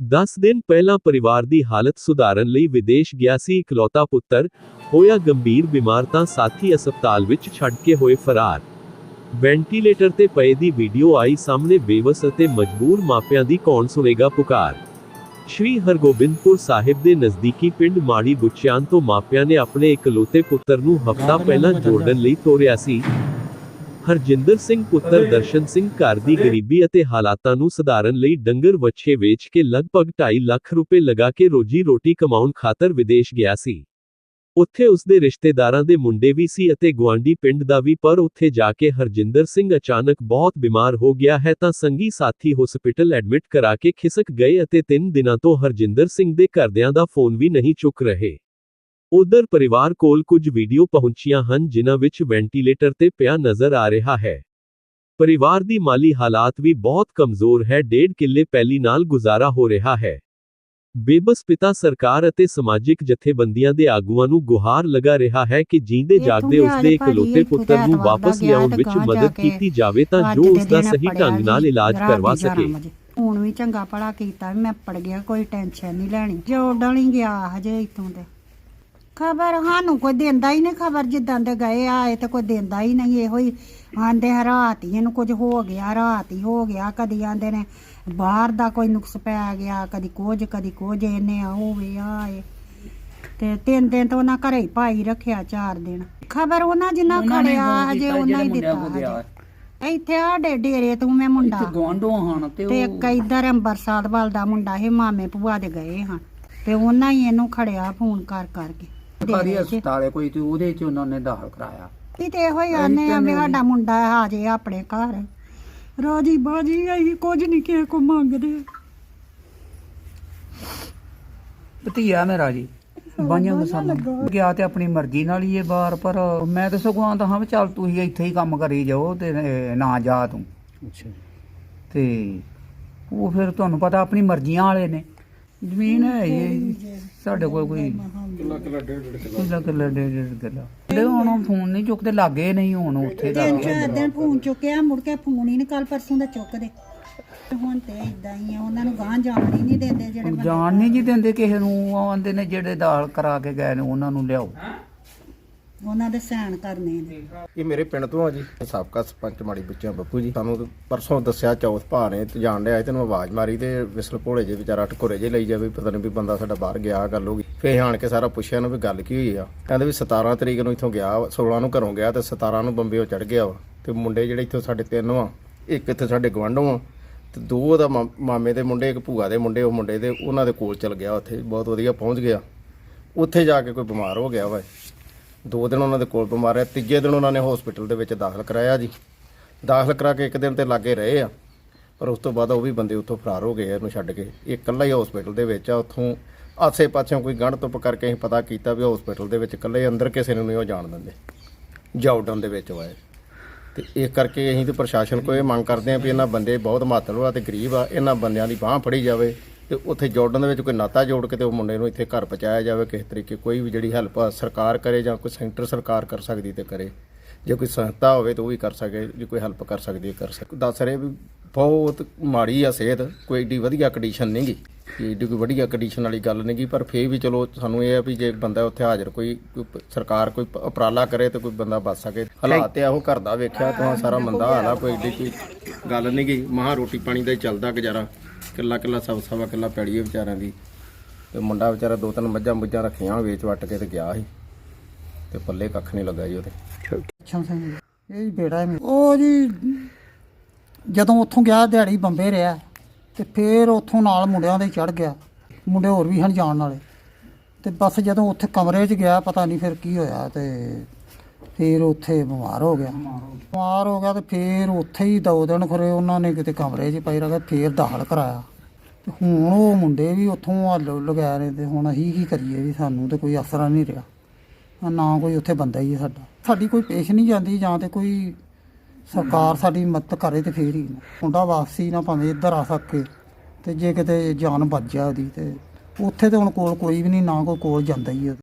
10 ਦਿਨ ਪਹਿਲਾਂ ਪਰਿਵਾਰ ਦੀ ਹਾਲਤ ਸੁਧਾਰਨ ਲਈ ਵਿਦੇਸ਼ ਗਿਆ ਸੀ ਇਕਲੌਤਾ ਪੁੱਤਰ ਹੋਇਆ ਗੰਭੀਰ ਬਿਮਾਰ ਤਾਂ ਸਾਥੀ ਹਸਪਤਾਲ ਵਿੱਚ ਛੱਡ ਕੇ ਹੋਏ ਫਰਾਰ। ਵੈਂਟੀਲੇਟਰ ਤੇ ਪਏ ਦੀ ਵੀਡੀਓ ਆਈ ਸਾਹਮਣੇ ਬੇਵਸ ਅਤੇ ਮਜਬੂਰ ਮਾਪਿਆਂ ਦੀ ਕੌਣ ਸੁਣੇਗਾ ਪੁਕਾਰ। ਸ਼੍ਰੀ ਹਰਗੋਬਿੰਦਪੁਰ ਸਾਹਿਬ ਦੇ ਨਜ਼ਦੀਕੀ ਪਿੰਡ ਮਾੜੀ ਬੁੱਚਿਆਨ ਤੋਂ ਮਾਪਿਆਂ ਨੇ ਆਪਣੇ ਇਕਲੌਤੇ ਪੁੱਤਰ ਨੂੰ ਹਫ਼ਤਾ ਪਹਿਲਾਂ ਜੋੜਨ ਲਈ ਤੋਰਿਆ ਸੀ। ਹਰਜਿੰਦਰ ਸਿੰਘ ਪੁੱਤਰ ਦਰਸ਼ਨ ਸਿੰਘ ਘਰ ਦੀ ਗਰੀਬੀ ਅਤੇ ਹਾਲਾਤਾਂ ਨੂੰ ਸੁਧਾਰਨ ਲਈ ਡੰਗਰ ਵੱਛੇ ਵੇਚ ਕੇ ਲਗਭਗ 2.5 ਲੱਖ ਰੁਪਏ ਲਗਾ ਕੇ ਰੋਜੀ ਰੋਟੀ ਕਮਾਉਣ ਖਾਤਰ ਵਿਦੇਸ਼ ਗਿਆ ਸੀ। ਉੱਥੇ ਉਸਦੇ ਰਿਸ਼ਤੇਦਾਰਾਂ ਦੇ ਮੁੰਡੇ ਵੀ ਸੀ ਅਤੇ ਗੁਆਂਢੀ ਪਿੰਡ ਦਾ ਵੀ ਪਰ ਉੱਥੇ ਜਾ ਕੇ ਹਰਜਿੰਦਰ ਸਿੰਘ ਅਚਾਨਕ ਬਹੁਤ ਬਿਮਾਰ ਹੋ ਗਿਆ ਹੈ ਤਾਂ ਸੰਗੀ ਸਾਥੀ ਹਸਪੀਟਲ ਐਡਮਿਟ ਕਰਾ ਕੇ ਖਿਸਕ ਗਏ ਅਤੇ 3 ਦਿਨਾਂ ਤੋਂ ਹਰਜਿੰਦਰ ਸਿੰਘ ਦੇ ਘਰਦਿਆਂ ਦਾ ਫੋਨ ਵੀ ਨਹੀਂ ਚੁੱਕ ਰਹੇ। ਉਧਰ ਪਰਿਵਾਰ ਕੋਲ ਕੁਝ ਵੀਡੀਓ ਪਹੁੰਚੀਆਂ ਹਨ ਜਿਨ੍ਹਾਂ ਵਿੱਚ ਵੈਂਟੀਲੇਟਰ ਤੇ ਪਿਆ ਨਜ਼ਰ ਆ ਰਿਹਾ ਹੈ। ਪਰਿਵਾਰ ਦੀ ਮਾਲੀ ਹਾਲਾਤ ਵੀ ਬਹੁਤ ਕਮਜ਼ੋਰ ਹੈ ਡੇਢ ਕਿੱਲੇ ਪੈਲੀ ਨਾਲ ਗੁਜ਼ਾਰਾ ਹੋ ਰਿਹਾ ਹੈ। ਬੇਬਸ ਪਿਤਾ ਸਰਕਾਰ ਅਤੇ ਸਮਾਜਿਕ ਜਥੇਬੰਦੀਆਂ ਦੇ ਆਗੂਆਂ ਨੂੰ ਗੁਹਾਰ ਲਗਾ ਰਿਹਾ ਹੈ ਕਿ ਜੀਂਦੇ ਜਾਗਦੇ ਤੇ ਭਾਜੀ ਇਕਲੌਤੇ ਪੁੱਤਰ ਨੂੰ ਵਾਪਸ ਦਾ ਲਿਆਉਣ ਤੇ ਵਿੱਚ ਮਦਦ ਕੀਤੀ ਜਾਵੇ ਤਾਂ ਜੋ ਦੇ ਉਸਦਾ ਦਿਨ ਸਹੀ ਢੰਗ ਨਾਲ ਇਲਾਜ ਕਰਵਾ ਦੀ ਸਕੇ। ਹੁਣ ਵੀ ਚੰਗਾ ਭਲਾ ਕੀਤਾ ਮੈਂ ਪੜ ਗਿਆ ਕੋਈ ਟੈਨਸ਼ਨ ਨਹੀਂ ਲੈਣੀ। ਜੋ ਡਲੀ ਗਿਆ ਹਜੇ ਇਤੋਂ ਦੇ। ਖਬਰ ਸਾਨੂੰ ਕੋਈ ਦਿੰਦਾ ਹੀ ਨਹੀਂ ਖਬਰ ਜਿੱਦਾਂ ਦੇ ਗਏ ਆਏ ਤੇ ਕੋਈ ਦਿੰਦਾ ਹੀ ਨਹੀਂ ਇਹੋ ਹੀ ਆਂਦੇ ਆ ਰਾਤ ਹੀ ਇਹਨੂੰ ਕੁਝ ਹੋ ਗਿਆ ਰਾਤ ਹੀ ਹੋ ਗਿਆ ਕਦੀ ਆਂਦੇ ਨੇ ਬਾਹਰ ਦਾ ਕੋਈ ਨੁਕਸ ਪੈ ਗਿਆ ਕਦੀ ਕੁਝ ਕਦੀ ਕੁਝ ਇਹਨੇ ਆ ਹੋਵੇ ਆਏ। ਤੇ ਤਿੰਨ ਦਿਨ ਤੋਂ ਉਹਨਾਂ ਘਰੇ ਹੀ ਪਾਈ ਰੱਖਿਆ ਚਾਰ ਦਿਨ। ਖਬਰ ਉਹਨਾਂ ਜਿੰਨਾ ਖੜਿਆ ਹਜੇ ਉਹਨਾਂ ਹੀ ਦਿੱਤਾ। ਇੱਥੇ ਸਾਡੇ ਡੇਰੇ ਤੋਂ ਮੈਂ ਮੁੰਡਾ। ਗਵਾਂਢੋਂ ਹਨ ਤੇ ਤੇ ਇੱਕ ਇਧਰ ਅੰਬਰਸਰ ਵੱਲ ਦਾ ਮੁੰਡਾ ਇਹ ਮਾਮੇ ਭੂਆ ਦੇ ਗਏ ਹਨ। ਤੇ ਉਹਨਾਂ ਹੀ ਇਹਨੂੰ ਖੜਿਆ ਫੋਨ ਕਰ ਕਰਕੇ ਸਰਕਾਰੀ। ਹਸਪਤਾਲੇ ਕੋਈ ਤੇ ਉਹਦੇ ਚ ਉਹਨਾਂ ਨੇ ਦਾਖਲ ਕਰਾਇਆ। ਵੀ ਤੇ ਇਹੋ ਹੀ ਆਨੇ ਆ ਵੀ ਸਾਡਾ ਮੁੰਡਾ ਆ ਜੇ ਆਪਣੇ ਘਰ। ਰਾਜੀ ਬਾਜੀ ਅਸੀਂ ਕੁਝ ਨਹੀਂ ਕਿਸੇ ਕੋ ਮੰਗਦੇ। ਭਤੀਆ ਮੇਰਾ ਜੀ ਬਾਈਆਂ ਦਾ ਸਾਨੂੰ ਗਿਆ ਤੇ ਆਪਣੀ ਮਰਜ਼ੀ ਨਾਲ ਹੀ ਇਹ ਬਾਹਰ ਪਰ ਮੈਂ ਤਾਂ ਸਗੋਂ ਆਂਦਾ ਹਾਂ ਵੀ ਚੱਲ ਤੁਸੀਂ ਇੱਥੇ ਹੀ ਕੰਮ ਕਰੀ ਜਾਓ ਤੇ ਨਾ ਜਾ ਤੂੰ। ਅੱਛਾ ਤੇ ਉਹ ਫਿਰ ਤੁਹਾਨੂੰ ਪਤਾ ਆਪਣੀ ਮਰਜ਼ੀਆਂ ਵਾਲੇ ਨੇ। ਜ਼ਮੀਨ ਹੈ ਇਹ। ਸਾਡੇ ਕੋਲ ਕੋਈ ਕਿੱਲਾ। ਕਿੱਲਾ ਡੇਢ ਡੇਢ ਕਿੱਲਾ। ਤੇ ਹੁਣ ਫੋਨ ਨਹੀਂ ਚੁੱਕਦੇ ਲੱਗੇ ਨਹੀਂ ਹੁਣ ਉੱਥੇ ਤਿੰਨ ਲੱਗੇ। ਚਾਰ ਦਿਨ ਫੋਨ ਚੁੱਕਿਆ ਮੁੜ ਕੇ ਫੋਨ ਹੀ ਨਹੀਂ ਕੱਲ ਪਰਸੋਂ ਦਾ ਚੁੱਕਦੇ। ਹੁਣ ਤੇ ਇਦਾਂ ਹੀ ਆ ਉਹਨਾਂ ਨੂੰ ਗਾਂ ਜਾਣ ਹੀ ਨਹੀਂ ਦਿੰਦੇ ਜਿਹੜੇ ਜਾਣ ਨਹੀਂ ਜੀ ਦਿੰਦੇ ਕਿਸੇ ਨੂੰ ਉਹ ਆਂਦੇ ਨੇ ਜਿਹੜੇ ਦਾਲ ਕਰਾ ਕੇ ਗਏ ਨੇ ਉਹਨਾਂ ਨੂੰ ਲਿਆਓ। ਉਹਨਾਂ ਦੇ ਸਹਿਣ ਕਰਨੇ ਨੇ। ਇਹ ਮੇਰੇ ਪਿੰਡ ਤੋਂ ਆ ਜੀ। ਸਾਬਕਾ ਸਰਪੰਚ ਮਾੜੀ ਬੱਚਿਆਂ ਬੱਪੂ ਜੀ। ਸਾਨੂੰ ਪਰਸੋਂ ਦੱਸਿਆ ਚੌਥ ਭਾ ਨੇ ਤੇ ਜਾਣ ਡਿਆ ਤੈਨੂੰ ਆਵਾਜ਼ ਮਾਰੀ ਤੇ ਵਿਸਲ ਭੋਲੇ ਜੇ ਵਿਚਾਰਾ ਟਕੋਰੇ ਜੇ ਲਈ ਜਾਵੇ, ਪਤਾ ਨਹੀਂ ਵੀ ਬੰਦਾ ਸਾਡਾ ਬਾਹਰ ਗਿਆ ਗੱਲ ਹੋ ਗਈ। ਫੇਰ ਆਣ ਕੇ ਸਾਰਾ ਪੁੱਛਿਆ ਨੂੰ ਵੀ ਗੱਲ ਕੀ ਹੋਈ ਆ। ਕਹਿੰਦੇ ਵੀ 17 ਤਰੀਕ ਨੂੰ ਇੱਥੋਂ ਗਿਆ 16 ਨੂੰ ਘਰੋਂ ਗਿਆ ਤੇ 17 ਨੂੰ ਬੰਬੇੋਂ ਚੜ ਗਿਆ ਵਾ। ਤੇ ਮੁੰਡੇ ਜਿਹੜੇ ਇੱਥੋਂ ਸਾਡੇ ਤਿੰਨ ਆ, ਇੱਕ ਇੱਥੇ ਸਾਡੇ ਗਵਾਂਢੋਂ ਆ ਤੇ ਦੋ ਉਹਦਾ ਮਾਮੇ ਦੇ ਮੁੰਡੇ, ਇੱਕ ਭੂਆ ਦੇ ਮੁੰਡੇ, ਉਹ ਮੁੰਡੇ ਦੇ, ਉਹਨਾਂ ਦੇ ਕੋਲ ਚਲ ਗਿਆ ਉੱਥੇ, ਬਹੁਤ ਵਧੀਆ ਪਹੁੰਚ ਗਿਆ। ਉੱਥੇ ਜਾ ਕੇ ਕੋਈ ਬਿਮਾਰ ਹੋ ਗਿਆ ਵਾ। ਦੋ ਦਿਨ ਉਹਨਾਂ ਦੇ ਕੋਲ ਬਿਮਾਰ ਰਿਹਾ ਤੀਜੇ ਦਿਨ ਉਹਨਾਂ ਨੇ ਹਸਪੀਟਲ ਦੇ ਵਿੱਚ ਦਾਖਲ ਕਰਾਇਆ ਜੀ। ਦਾਖਲ ਕਰਾ ਕੇ ਇੱਕ ਦਿਨ ਤੇ ਲਾਗੇ ਰਹੇ ਆ, ਪਰ ਉਸ ਤੋਂ ਬਾਅਦ ਉਹ ਵੀ ਬੰਦੇ ਉੱਥੋਂ ਫਰਾਰ ਹੋ ਗਏ ਆ ਇਹਨੂੰ ਛੱਡ ਕੇ। ਇਹ ਇਕੱਲਾ ਹੀ ਹਸਪੀਟਲ ਦੇ ਵਿੱਚ ਆ, ਉੱਥੋਂ ਆਸੇ ਪਾਸਿਓਂ ਕੋਈ ਗੰਢ ਤੁੱਪ ਕਰਕੇ ਅਸੀਂ ਪਤਾ ਕੀਤਾ ਵੀ ਹਸਪੀਟਲ ਦੇ ਵਿੱਚ ਇਕੱਲੇ ਅੰਦਰ ਕਿਸੇ ਨੂੰ ਨਹੀਂ ਉਹ ਜਾਣ ਦਿੰਦੇ। ਜਾਉਡਨ ਦੇ ਵਿੱਚ ਵਾਏ ਤੇ ਇਸ ਕਰਕੇ ਅਸੀਂ ਤੇ ਪ੍ਰਸ਼ਾਸਨ ਕੋਲ ਇਹ ਮੰਗ ਕਰਦੇ ਹਾਂ ਵੀ ਇਹਨਾਂ ਬੰਦੇ ਬਹੁਤ ਮਾਤੜ ਆ ਤੇ ਗਰੀਬ ਆ, ਇਹਨਾਂ ਬੰਦਿਆਂ ਦੀ ਬਾਹ ਫੜੀ ਜਾਵੇ। ਤੇ ਉੱਥੇ ਜੋੜਨ ਦੇ ਵਿੱਚ ਕੋਈ ਨਾਤਾ ਜੋੜ ਕੇ ਤੇ ਉਹ ਮੁੰਡੇ ਨੂੰ ਇੱਥੇ ਘਰ ਪਹੁੰਚਾਇਆ ਜਾਵੇ, ਕਿਸੇ ਤਰੀਕੇ ਕੋਈ ਵੀ ਜਿਹੜੀ ਹੈਲਪ ਸਰਕਾਰ ਕਰੇ ਜਾਂ ਕੋਈ ਸੈਂਟਰ ਸਰਕਾਰ ਕਰ ਸਕਦੀ ਤੇ ਕਰੇ। ਜੇ ਕੋਈ ਸੰਸਥਾ ਹੋਵੇ ਤਾਂ ਉਹ ਵੀ ਕਰ ਸਕੇ, ਜੇ ਕੋਈ ਹੈਲਪ ਕਰ ਸਕਦੀ ਹੈ, ਕਰ ਸਕੇ। ਦੱਸ ਰਹੇ ਵੀ ਬਹੁਤ ਮਾੜੀ ਆ ਸਿਹਤ, ਕੋਈ ਏਡੀ ਵਧੀਆ ਕੰਡੀਸ਼ਨ ਨਹੀਂਗੀ ਏਡੀ ਕੋਈ ਵਧੀਆ ਕੰਡੀਸ਼ਨ ਵਾਲੀ ਗੱਲ ਨਹੀਂਗੀ ਪਰ ਫੇਰ ਵੀ ਚਲੋ ਸਾਨੂੰ ਇਹ ਆ ਵੀ ਜੇ ਬੰਦਾ ਉੱਥੇ ਹਾਜ਼ਰ ਕੋਈ ਸਰਕਾਰ ਕੋਈ ਉਪਰਾਲਾ ਕਰੇ ਤਾਂ ਕੋਈ ਬੰਦਾ ਬਚ ਸਕੇ। ਹਾਲਾਤ ਤੇ ਇਹੋ ਘਰ ਦਾ ਵੇਖਿਆ, ਤਾਂ ਸਾਰਾ ਮੰਦਾ ਹਾਲਾ ਕੋਈ ਏਡੀ ਕੋਈ ਗੱਲ ਨਹੀਂਗੀ ਮਹਾ ਰੋਟੀ ਪਾਣੀ ਦਾ ਹੀ ਚੱਲਦਾ ਗੁਜ਼ਾਰਾ। ਕਿੱਲਾ ਕਿੱਲਾ ਸਵਾ ਸਵਾ ਕਿੱਲਾ ਪੈੜੀ ਹੈ ਵਿਚਾਰਿਆਂ ਦੀ। ਤੇ ਮੁੰਡਾ ਵਿਚਾਰਾ ਦੋ ਤਿੰਨ ਮੱਝਾਂ ਮੁੱਝਾਂ ਰੱਖੀਆਂ ਵੇਚ ਵੱਟ ਕੇ ਤੇ ਗਿਆ ਸੀ। ਤੇ ਪੱਲੇ ਕੱਖ ਨਹੀਂ ਲੱਗਾ ਜੀ ਉਹਦੇ। ਅੱਛਾ ਸਿੰਘ ਜੀ ਇਹ ਜੀ ਬੇੜਾ ਹੈ। ਮੇਰਾ। ਉਹ ਜੀ, ਜਦੋਂ ਉੱਥੋਂ ਗਿਆ ਦਿਹਾੜੀ ਬੰਬੇ ਰਿਹਾ, ਤੇ ਫੇਰ ਉੱਥੋਂ ਨਾਲ ਮੁੰਡਿਆਂ ਦੇ ਚੜ ਗਿਆ। ਮੁੰਡੇ ਹੋਰ ਵੀ ਹਨ ਜਾਣ ਵਾਲੇ। ਤੇ ਬਸ ਜਦੋਂ ਉੱਥੇ ਕਮਰੇ 'ਚ ਗਿਆ, ਪਤਾ ਨਹੀਂ ਫਿਰ ਕੀ ਹੋਇਆ ਤੇ ਫਿਰ ਉੱਥੇ ਬਿਮਾਰ ਹੋ ਗਿਆ। ਬਿਮਾਰ ਹੋ ਗਿਆ ਤੇ ਫਿਰ ਉੱਥੇ ਹੀ ਦੋ ਦਿਨ ਖਰੇ ਉਹਨਾਂ ਨੇ ਕਿਤੇ ਕਮਰੇ 'ਚ ਪਈ ਰੱਖਿਆ ਫਿਰ ਦਾਖਲ ਕਰਾਇਆ। ਤੇ ਹੁਣ ਉਹ ਮੁੰਡੇ ਵੀ ਉੱਥੋਂ ਹੱਲ ਲਗਾ ਰਹੇ ਤੇ ਹੁਣ ਅਸੀਂ ਕੀ ਕਰੀਏ ਵੀ ਸਾਨੂੰ ਤੇ ਕੋਈ ਅਸਰਾ ਨਹੀਂ ਰਿਹਾ। ਨਾ ਕੋਈ ਉੱਥੇ ਬੰਦਾ ਹੀ ਹੈ ਸਾਡਾ। ਸਾਡੀ ਕੋਈ ਪੇਸ਼ ਨਹੀਂ ਜਾਂਦੀ ਜਾਂ ਤੇ ਕੋਈ ਸਰਕਾਰ ਸਾਡੀ ਮਦਦ ਕਰੇ ਤੇ ਫੇਰ ਹੀ। ਮੁੰਡਾ ਵਾਪਸੀ ਨਾ ਭਾਵੇਂ ਇੱਧਰ ਆ ਸਕੇ ਤੇ ਜੇ ਕਿਤੇ ਜਾਨ ਬਚ ਜਾ ਉਹਦੀ ਤੇ ਉੱਥੇ ਤੇ ਹੁਣ ਕੋਲ ਕੋਈ ਵੀ ਨਹੀਂ, ਨਾ ਕੋਈ ਕੋਲ ਜਾਂਦਾ ਹੀ ਹੈ